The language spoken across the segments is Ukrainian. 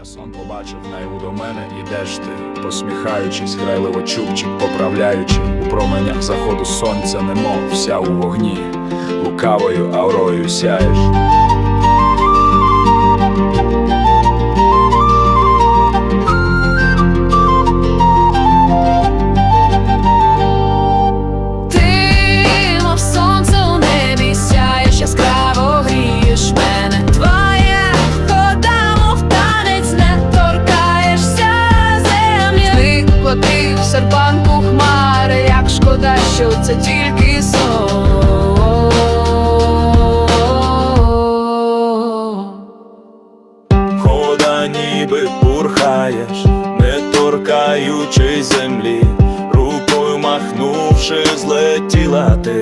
Я сон побачив наяву до мене, ідеш ти, посміхаючись, грайливо чубчик поправляючи. У променях заходу сонця, немов вся у вогні, лукавою аурою сяєш. Що це тільки сон. Хода ніби бурхаєш, не торкаючи землі, рукою махнувши, злетіла ти.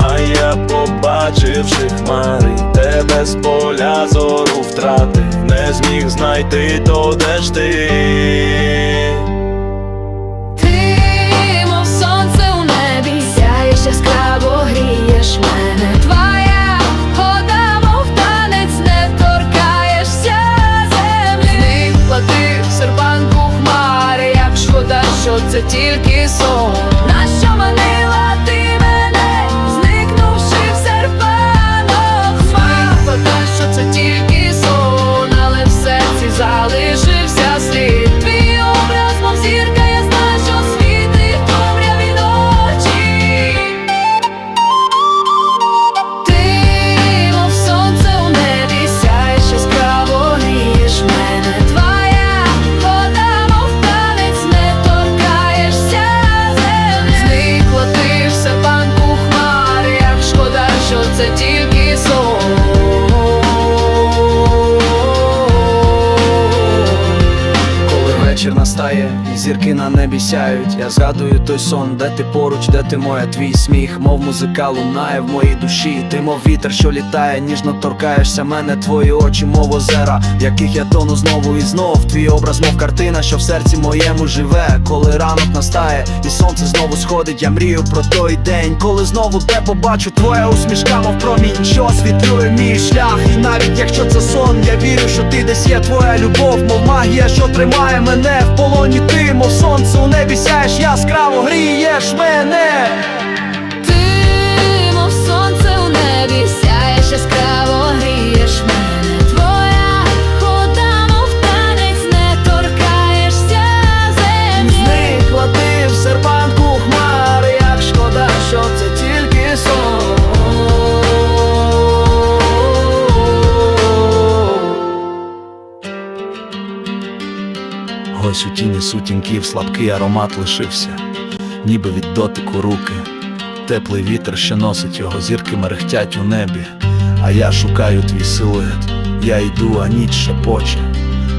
А я, побачивши хмари, тебе з поля зору втратив, не зміг знайти, то де ж ти. Яскраво грієш мене. Твоя хода, мов танець, не торкаєшся землі. Зникла ти в серпанку хмари, як шкода, що це тільки сон. Шкода, що це зірки на небі сяють. Я згадую той сон, де ти поруч, де ти моя, твій сміх, мов музика лунає в моїй душі. Ти, мов вітер, що літає, ніжно торкаєшся мене, твої очі, мов озера, в яких я тону знову і знов. Твій образ, мов картина, що в серці моєму живе. Коли ранок настає, і сонце знову сходить, я мрію про той день, коли знову те побачу, твоя усмішка, мов промінь, що освітлює мій шлях. І навіть якщо це сон, я вірю, що ти десь є твоя любов, мов магія, що тримає мене в полоні. Ти, мов сонце у небі сяєш, яскраво грієш мене. Ось у тіні сутінків слабкий аромат лишився, ніби від дотику руки, теплий вітер, що носить його, зірки мерехтять у небі, а я шукаю твій силует, я йду, а ніч шепоче,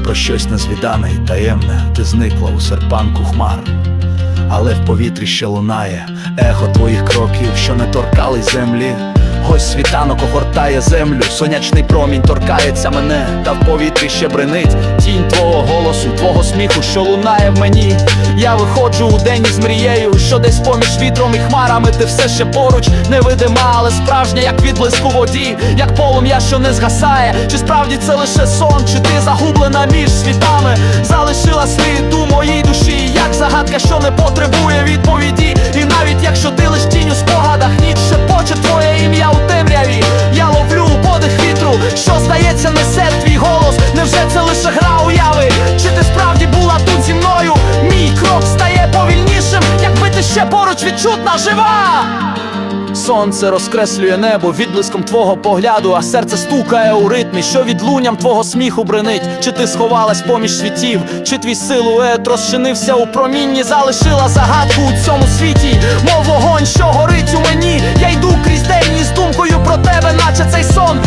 про щось незвідане і таємне, ти зникла у серпанку хмар. Але в повітрі ще лунає ехо твоїх кроків, що не торкались землі. Ось світанок огортає землю, сонячний промінь торкається мене, та в повітрі ще бренить тінь твого голосу, твого сміху, що лунає в мені. Я виходжу у день із мрією, що десь поміж вітром і хмарами ти все ще поруч, невидима, але справжня, як відблиск у воді, як полум'я, що не згасає. Чи справді це лише сон, чи ти загублена між світами? Залишила слід у моїй душі, як загадка, що не потребує відповіді. жива! Сонце розкреслює небо відблиском твого погляду, а серце стукає у ритмі, що від луням твого сміху бренить, чи ти сховалась поміж світів, чи твій силует розчинився у промінні, залишила загадку у цьому світі, мов вогонь, що горить у мені. Я йду крізь день із думкою про тебе, наче цей сон.